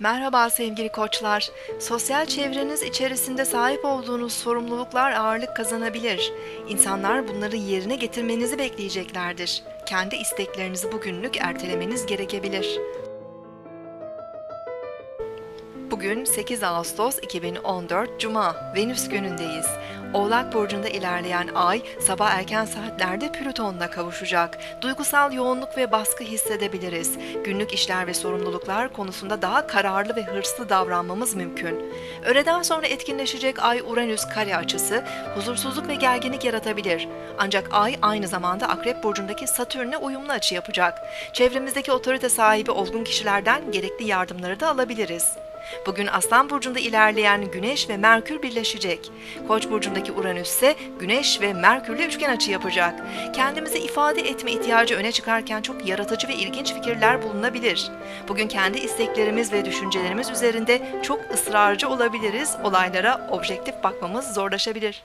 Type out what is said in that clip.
Merhaba sevgili koçlar. Sosyal çevreniz içerisinde sahip olduğunuz sorumluluklar ağırlık kazanabilir. İnsanlar bunları yerine getirmenizi bekleyeceklerdir. Kendi isteklerinizi bugünlük ertelemeniz gerekebilir. Bugün 8 Ağustos 2014 Cuma, Venüs günündeyiz. Oğlak Burcu'nda ilerleyen ay sabah erken saatlerde Plüton'la kavuşacak. Duygusal yoğunluk ve baskı hissedebiliriz. Günlük işler ve sorumluluklar konusunda daha kararlı ve hırslı davranmamız mümkün. Öğleden sonra etkinleşecek Ay-Uranüs kare açısı huzursuzluk ve gerginlik yaratabilir. Ancak ay aynı zamanda Akrep Burcu'ndaki Satürn'e uyumlu açı yapacak. Çevremizdeki otorite sahibi olgun kişilerden gerekli yardımları da alabiliriz. Bugün Aslan Burcu'nda ilerleyen Güneş ve Merkür birleşecek. Koç burcundaki Uranüs ise Güneş ve Merkür'le üçgen açı yapacak. Kendimizi ifade etme ihtiyacı öne çıkarken çok yaratıcı ve ilginç fikirler bulunabilir. Bugün kendi isteklerimiz ve düşüncelerimiz üzerinde çok ısrarcı olabiliriz. Olaylara objektif bakmamız zorlaşabilir.